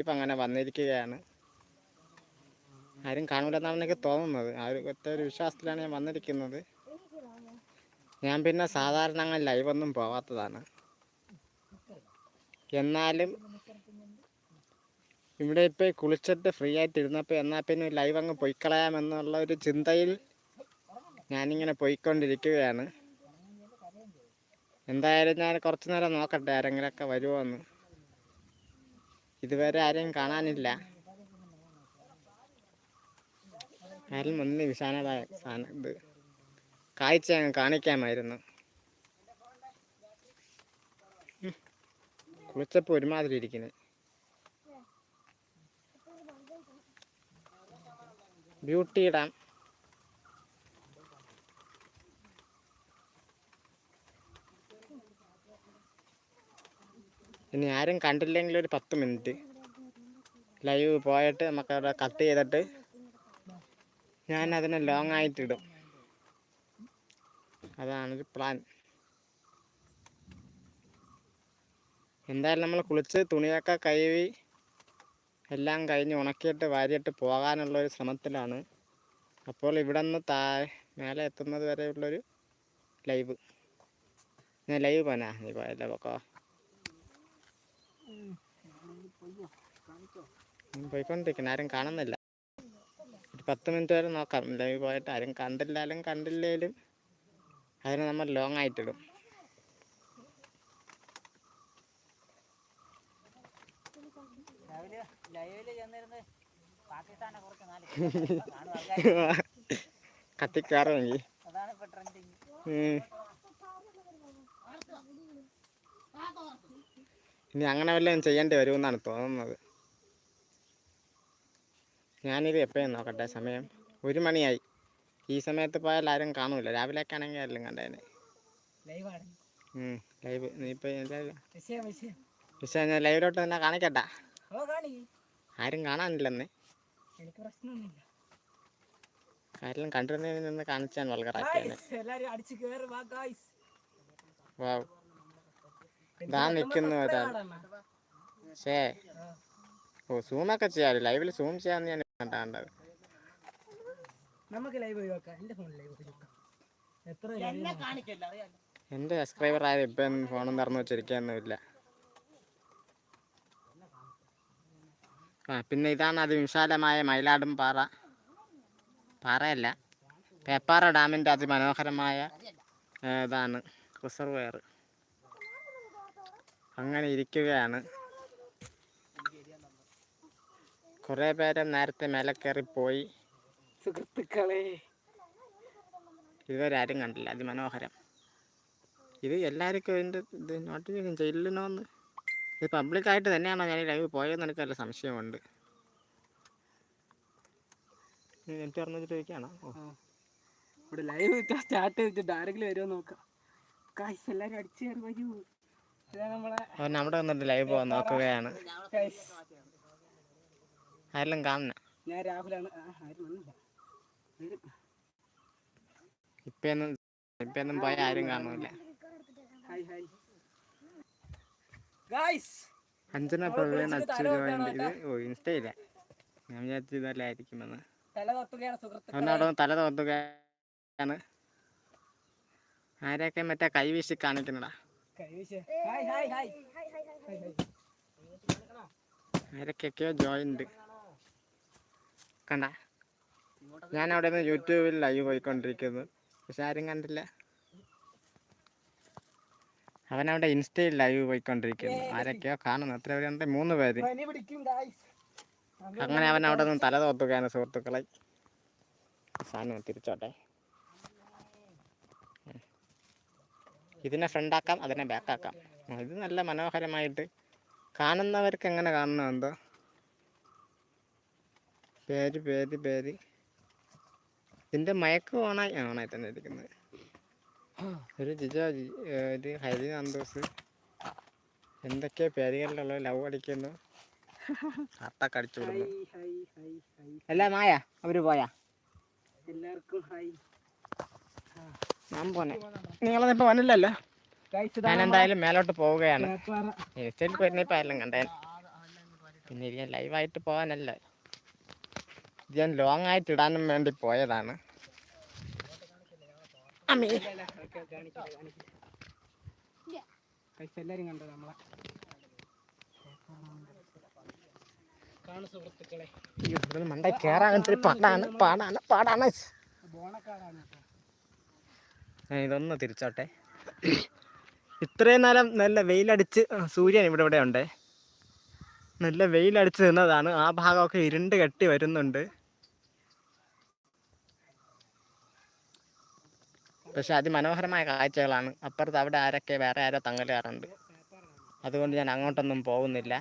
ഇപ്പം അങ്ങനെ വന്നിരിക്കുകയാണ്. ആരും കാണൂലെന്നാണ് എനിക്ക് തോന്നുന്നത്. ആ ഒരു ഒറ്റ ഒരു വിശ്വാസത്തിലാണ് ഞാൻ വന്നിരിക്കുന്നത്. ഞാൻ പിന്നെ സാധാരണ അങ്ങനെ ലൈവൊന്നും പോവാത്തതാണ്. എന്നാലും ഇവിടെ ഇപ്പോൾ കുളിച്ചിട്ട് ഫ്രീ ആയിട്ട് ഇരുന്നപ്പോൾ എന്നാൽ പിന്നെ ലൈവ് അങ്ങ് പൊയ്ക്കളയാമെന്നുള്ള ഒരു ചിന്തയിൽ ഞാനിങ്ങനെ പോയിക്കൊണ്ടിരിക്കുകയാണ്. എന്തായാലും ഞാൻ കുറച്ച് നേരം നോക്കട്ടെ ആരെങ്കിലുമൊക്കെ വരുമോ എന്ന് ഇതുവരെ ആരെയും കാണാനില്ല. ആരും ഒന്ന് വിശാലമായ സാധനം ഇത്. കാഴ്ച കാണിക്കാമായിരുന്നു. കുളിച്ചപ്പോൾ ഒരുമാതിരി ഇരിക്കുന്നത് ബ്യൂട്ടി ഇടാം ഇനി ആരും കണ്ടില്ലെങ്കിൽ ഒരു പത്ത് മിനിറ്റ്. ലൈവ് പോയിട്ട് നമുക്കവിടെ കട്ട് ചെയ്തിട്ട് ഞാൻ അതിനെ ലോങ് ആയിട്ടിടും അതാണൊരു പ്ലാൻ എന്തായാലും നമ്മൾ കുളിച്ച് തുണിയൊക്കെ കഴുകി എല്ലാം കഴിഞ്ഞ് ഉണക്കിയിട്ട് വാരിയിട്ട് പോകാനുള്ള ഒരു ശ്രമത്തിലാണ്. അപ്പോൾ ഇവിടെ നിന്ന് താ മേലെ എത്തുന്നത് വരെയുള്ളൊരു ലൈവ് ഞാൻ ലൈവ് പോനാ നീ പോയല്ലേ പൊക്കോ. പോയിക്കൊണ്ടിരിക്കുന്നു ആരും കാണുന്നില്ല ഒരു പത്ത് മിനിറ്റ് വരെ നോക്കാം. ലൈവ് പോയിട്ട് ആരും കണ്ടില്ലാലും കണ്ടില്ലേലും അതിന് നമ്മൾ ലോങ് ആയിട്ടിടും. കത്തിക്കയറുമെങ്കിൽ അതാണ് ഇപ്പൊ ട്രെൻഡിങ് ഇനി അങ്ങനെ വല്ലതും ചെയ്യേണ്ടി വരുമെന്നാണ് തോന്നുന്നത്. ഞാനിത് എപ്പോഴും നോക്കട്ടെ സമയം ഒരു മണിയായി. ഈ സമയത്ത് പോയാൽ ആരും കാണൂല. രാവിലെയൊക്കെ ആണെങ്കിൽ ആരെങ്കിലും കണ്ടേനെ. ലൈവ്. നീ പക്ഷേ ഞാൻ ലൈവിലോട്ട് തന്നെ കാണിക്കട്ടാ. ആരും കാണാനില്ലെന്ന്. ആരെങ്കിലും കണ്ടിരുന്നതിൽ നിന്ന് കാണിച്ചാൽ വളരെ വാവ്. ഇതാ നിൽക്കുന്നു ഒരാൾ. പക്ഷേ ഓ സൂമൊക്കെ ചെയ്യാറ് ലൈവിൽ സൂം ചെയ്യാന്ന് ഞാൻ കണ്ടാണ്ടത്. നമുക്ക് ലൈവ് ഒഴിവാക്കാം. എന്റെ ഫോണിൽ ലൈവ് ഒഴിവാക്കാം. എത്ര എന്നെ കാണിക്കല്ല? അറിയാലോ. എന്റെ സബ്സ്ക്രൈബർ ആയത് ഇപ്പം ഫോണും തറന്നു വെച്ചിരിക്കുകയൊന്നുമില്ല ആ പിന്നെ ഇതാണ് അത് വിശാലമായ മയിലാടും പാറ. പാറയല്ല. പേപ്പാറ ഡാമിന്റെ അതിമനോഹരമായ ഇതാണ് റിസർവെയർ. അങ്ങനെ ഇരിക്കുകയാണ്. കുറേ പേര് നേരത്തെ മേലെ കയറി പോയി. സുഹൃത്തുക്കളെ. ഇതുവരെ ആരും കണ്ടില്ല. അതിമനോഹരം. ഇത് എല്ലാവർക്കും ഇതിന്റെ ഇത് നോട്ടിഫിക്കേഷൻ ചെല്ലണമെന്ന് ഇത് പബ്ലിക്കായിട്ട് തന്നെയാണോ ഞാൻ ഈ ലൈവ് പോയതെന്ന് എനിക്ക് നല്ല സംശയമുണ്ട്. നെറ്റ് തുറന്നു ഇവിടെ ലൈവ് സ്റ്റാർട്ട് ചെയ്തിട്ട് ആരെങ്കിലും വരുമോ നോക്കാം. കാശ് എല്ലാവരും അടിച്ചു കയറി വരൂ. അവിടെ വന്നിട്ട് ലൈവ് പോകാൻ നോക്കുകയാണ്. ആരെല്ലാം കാണുന്ന? ഞാൻ രാഹുലാണ്. ഇപ്പൊന്നും ഇപ്പൊന്നും പോയ ആരും കാണൂല. അഞ്ചന പ്രവീൺ ഓ ഇൻസ്റ്റയില്ല ഞാൻ വിചാരിച്ചു അവനവിടെ തല തോത്തുകയാണ് ആരെയൊക്കെ മറ്റേ കൈവീശി കാണിക്കുന്നടാ ആരൊക്കെയൊക്കെയോ ജോയിന്റ് കണ്ട ഞാൻ അവിടെ നിന്ന് യൂട്യൂബിൽ ലൈവ് പോയിക്കൊണ്ടിരിക്കുന്നു. പക്ഷെ ആരും കണ്ടില്ല. അവനവിടെ ഇൻസ്റ്റയിൽ ലൈവ് പോയിക്കൊണ്ടിരിക്കുന്നു. ആരൊക്കെയോ കാണുന്നു. എത്ര പേരുണ്ട് മൂന്ന് പേര്. അങ്ങനെ അവൻ അവിടെ നിന്ന് തല തോത്തുകയാണ് സുഹൃത്തുക്കളെ. സാധനം തിരിച്ചോട്ടെ. ഇതിനെ ഫ്രണ്ടാക്കാം അതിനെ ബാക്കാക്കാം ഇത് നല്ല മനോഹരമായിട്ട് കാണുന്നവർക്ക് എങ്ങനെ കാണണം എന്തോ? പേര് പേര് പേര്. ഇതിന്റെ മയക്ക് ഓണായി ഓണായി തന്നെ ഇരിക്കുന്നത്. ഒരു ജിജോ ഒരു ഹരി നന്ദോസ്. എന്തൊക്കെ പേരുകളിലുള്ള ലവ് അടിക്കുന്നു. അട്ടൊക്കെ അടിച്ചു വിടുന്നു. അല്ല മായ അവർ പോയാ? എല്ലാവർക്കും ഹായ് ഞാൻ പോന്നെ. നിങ്ങളൊന്നും ഇപ്പൊ വന്നില്ലല്ലോ ഗായ്സ് ഞാൻ എന്തായാലും മേലോട്ട് പോവുകയാണ്. പേപ്പാറ ഇൻസ്റ്റയിൽ പോയിരുന്ന ഇപ്പൊ കണ്ടേ പിന്നെ ഇത് ഞാൻ ലൈവായിട്ട് പോകാനല്ല ഇത് ഞാൻ ലോങ് ആയിട്ട് ഇടാനും വേണ്ടി പോയതാണ്. എല്ലാരും കണ്ടോ നമ്മളെ? ഇവിടുന്ന് മണ്ടേ കയറാൻ പാടാണ് പാടാണ് പാടാണ്. ബോണക്കാടാണ് ഇതൊന്ന് തിരിച്ചോട്ടെ. ഇത്രയും നേരം നല്ല വെയിലടിച്ച് സൂര്യൻ ഇവിടെ ഇവിടെ ഉണ്ട്. നല്ല വെയിലടിച്ച് നിന്നതാണ്. ആ ഭാഗമൊക്കെ ഇരുണ്ട് കെട്ടി വരുന്നുണ്ട്. പക്ഷെ അതിമനോഹരമായ കാഴ്ചകളാണ്. അപ്പുറത്ത് അവിടെ ആരൊക്കെ വേറെ ആരോ തങ്ങലുകാറുണ്ട് അതുകൊണ്ട് ഞാൻ അങ്ങോട്ടൊന്നും പോകുന്നില്ല.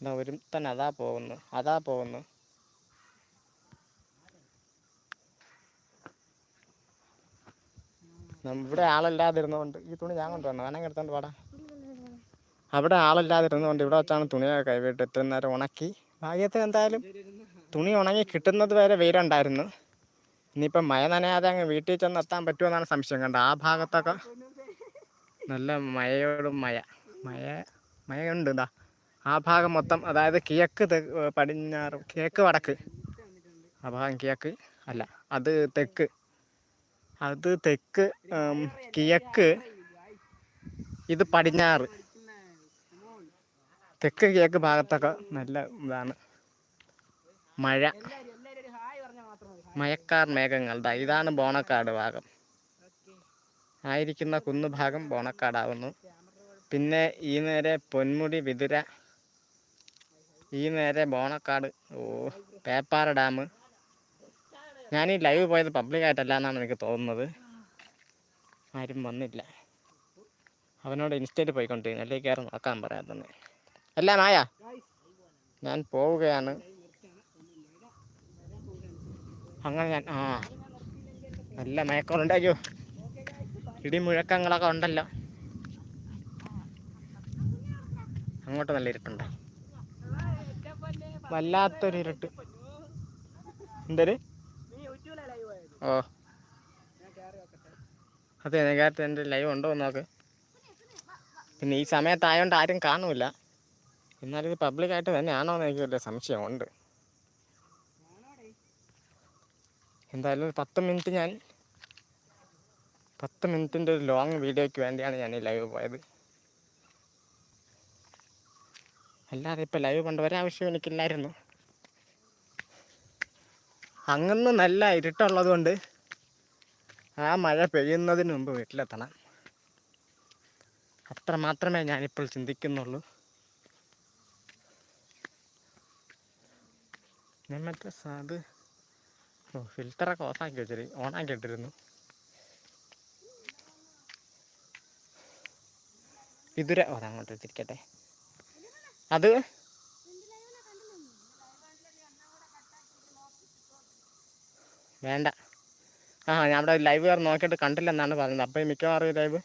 ഒരു ഒരുത്തൻ അതാ പോകുന്നു. അതാ പോകുന്നു. ഇവിടെ ആളില്ലാതിരുന്നതുകൊണ്ട് ഈ തുണി ഞാൻ കൊണ്ടുവന്നു വേണമെങ്കിൽ എടുത്തോണ്ട് പാടാ അവിടെ ആളില്ലാതിരുന്നതുകൊണ്ട് ഇവിടെ വെച്ചാണ് തുണിയൊക്കെ കൈവിട്ട് ഇത്രയും നേരം ഉണക്കി. ഭാഗ്യത്തിന് എന്തായാലും തുണി ഉണങ്ങി കിട്ടുന്നത് വരെ വെയിലുണ്ടായിരുന്നു. ഇനിയിപ്പം മഴ നനയാതെ അങ്ങ് വീട്ടിൽ ചെന്ന് എത്താൻ പറ്റുമെന്നാണ് സംശയം. കണ്ട? ആ ഭാഗത്തൊക്കെ നല്ല മഴയോടും മഴ മഴ മഴയുണ്ട് എന്താ ആ ഭാഗം മൊത്തം അതായത് കിഴക്ക് പടിഞ്ഞാറ് കിഴക്ക് വടക്ക്. ആ ഭാഗം കിഴക്ക് അല്ല അത് തെക്ക്. അത് തെക്ക് കിഴക്ക്. ഇത് പടിഞ്ഞാറ്. തെക്ക് കിഴക്ക് ഭാഗത്തൊക്കെ നല്ല ഇതാണ്. മഴ. മഴക്കാർ മേഘങ്ങൾ. ഇതാണ് ബോണക്കാട് ഭാഗം. ആയിരിക്കുന്ന കുന്നു ഭാഗം ബോണക്കാടാവുന്നു. പിന്നെ ഈ നേരെ പൊന്മുടി വിതുര. ഈ നേരെ ബോണക്കാട്. ഓ പേപ്പാറ ഡാം. ഞാൻ ഈ ലൈവ് പോയത് പബ്ലിക്കായിട്ടല്ല എന്നാണ് എനിക്ക് തോന്നുന്നത്. ആരും വന്നില്ല. അവനോട് ഇൻസ്റ്റയിൽ പോയിക്കൊണ്ടിരുന്നു അല്ലെങ്കിൽ കയറി നോക്കാൻ പറയാം തന്നെ അല്ല മായ. ഞാൻ പോവുകയാണ്. അങ്ങനെ ഞാൻ ആ. നല്ല മയക്കമുണ്ടായോ ഇടിമുഴക്കങ്ങളൊക്കെ ഉണ്ടല്ലോ. അങ്ങോട്ട് നല്ല ഇരുട്ടുണ്ട് വല്ലാത്തൊരു ഇരുട്ട്. എന്തൊരു നീ യൂട്യൂബിലെ ലൈവ് ആയത് ഓ. അതെ നേരത്തെ എന്റെ ലൈവ് ഉണ്ടോ എന്ന് നോക്ക്. പിന്നെ ഈ സമയത്തായതുകൊണ്ട് ആരും കാണൂല എന്നാലും ഇത് പബ്ലിക്കായിട്ട് തന്നെയാണോ എന്ന് എനിക്ക് വലിയ സംശയമുണ്ട്. എന്തായാലും ഒരു പത്ത് മിനിറ്റ് ഞാൻ പത്ത് മിനിറ്റിന്റെ ഒരു ലോങ് വീഡിയോയ്ക്ക് വേണ്ടിയാണ് ഞാൻ ഈ ലൈവ് പോയത്. അല്ലാതെ ഇപ്പം ലൈവ് കൊണ്ടുവരാൻ ആവശ്യം എനിക്കില്ലായിരുന്നു. അങ്ങന്ന് നല്ല ഇരുട്ടുള്ളത് കൊണ്ട് ആ മഴ പെയ്യുന്നതിന് മുമ്പ് വീട്ടിലെത്തണം. അത്ര മാത്രമേ ഞാനിപ്പോൾ ചിന്തിക്കുന്നുള്ളൂ. ഞാൻ മറ്റേ അത് ഓ ഫിൽറ്ററൊക്കെ ഓഫാക്കി വെച്ചിട്ട് ഓണാക്കി ഇട്ടിരുന്നു. വിതുര ഓ അങ്ങോട്ട് തിരിക്കട്ടെ അത് വേണ്ട. ആ ഞാൻ അവിടെ ലൈവ് നോക്കിയിട്ട് കണ്ടില്ലെന്നാണ് പറയുന്നത് അപ്പോൾ മിക്കവാറും ഈ ലൈവ്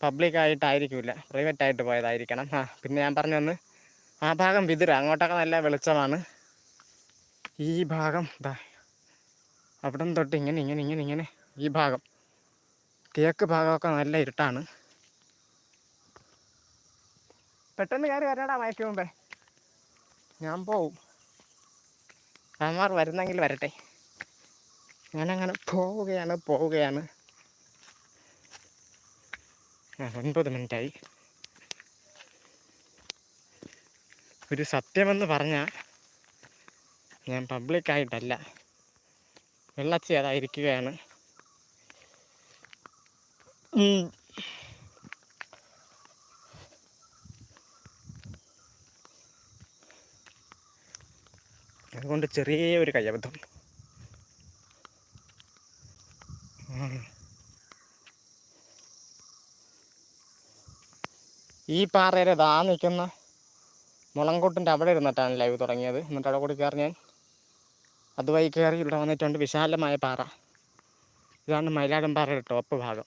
പബ്ലിക്കായിട്ടായിരിക്കില്ല പ്രൈവറ്റായിട്ട് പോയതായിരിക്കണം. ആ പിന്നെ ഞാൻ പറഞ്ഞു വന്ന് ആ ഭാഗം വിതുര. അങ്ങോട്ടൊക്കെ നല്ല വെളിച്ചമാണ്. ഈ ഭാഗം ഇതാ അവിടം തൊട്ട് ഇങ്ങനെ ഇങ്ങനെ ഇങ്ങനെ ഇങ്ങനെ ഈ ഭാഗം. കിഴക്ക് ഭാഗമൊക്കെ നല്ല ഇരുട്ടാണ്. പെട്ടെന്ന് കയറി വരടാ മയക്ക് മുമ്പേ. ഞാൻ പോവും. അവന്മാർ വരുന്നെങ്കിൽ വരട്ടെ. ഞാനങ്ങനെ പോവുകയാണ് പോവുകയാണ്. ഒൻപത് മിനിറ്റായി. ഒരു സത്യമെന്ന് പറഞ്ഞാൽ ഞാൻ പബ്ലിക്കായിട്ടല്ല. വെള്ളച്ചി അതായിരിക്കുകയാണ്. അതുകൊണ്ട് ചെറിയ ഒരു കയ്യബദ്ധം. ഈ പാറയുടെ ദാ നിൽക്കുന്ന മുളങ്കൂട്ടിന്റെ അവിടെ ഇരുന്നിട്ടാണ് ലൈവ് തുടങ്ങിയത്. എന്നിട്ട് അവിടെ കൂടി കയറി ഞാൻ അതുവഴി കയറി ഇവിടെ വന്നിട്ടുണ്ട് വിശാലമായ പാറ. ഇതാണ് മയിലാടുംപാറയുടെ ടോപ്പ് ഭാഗം.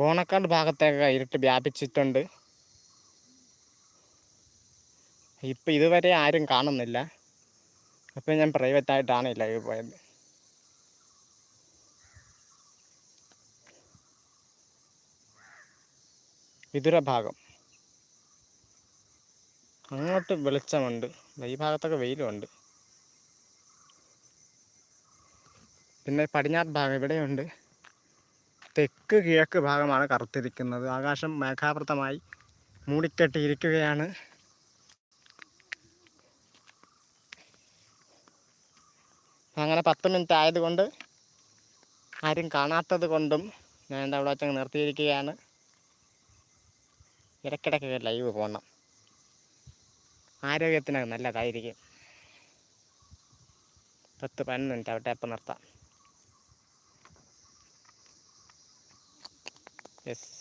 ബോണക്കാട് ഭാഗത്തേക്ക് ഇരുട്ട് വ്യാപിച്ചിട്ടുണ്ട്. ഇപ്പം ഇതുവരെ ആരും കാണുന്നില്ല. അപ്പം ഞാൻ പ്രൈവറ്റായിട്ടാണ് ഈ ലൈവ് പോയത്. വിതുര ഭാഗം. അങ്ങോട്ട് വെളിച്ചമുണ്ട്. ഈ ഭാഗത്തൊക്കെ വെയിലുണ്ട് പിന്നെ പടിഞ്ഞാറ് ഭാഗം ഇവിടെയുണ്ട്. തെക്ക് കിഴക്ക് ഭാഗമാണ് കറുത്തിരിക്കുന്നത്. ആകാശം മേഘാവൃതമായി മൂടിക്കെട്ടിയിരിക്കുകയാണ്. അങ്ങനെ പത്ത് മിനിറ്റ് ആയതുകൊണ്ട് ആരും കാണാത്തത് കൊണ്ടും ഞാൻ എന്റെ അവിടെ വെച്ചങ്ങ് നിർത്തിയിരിക്കുകയാണ്. ഇടയ്ക്കിടയ്ക്ക് ലൈവ് പോകണം ആരോഗ്യത്തിന് നല്ലതായിരിക്കും. പത്ത് പതിനൊന്ന് മിനിറ്റ് അവിടെ അപ്പം നിർത്താം. യെസ്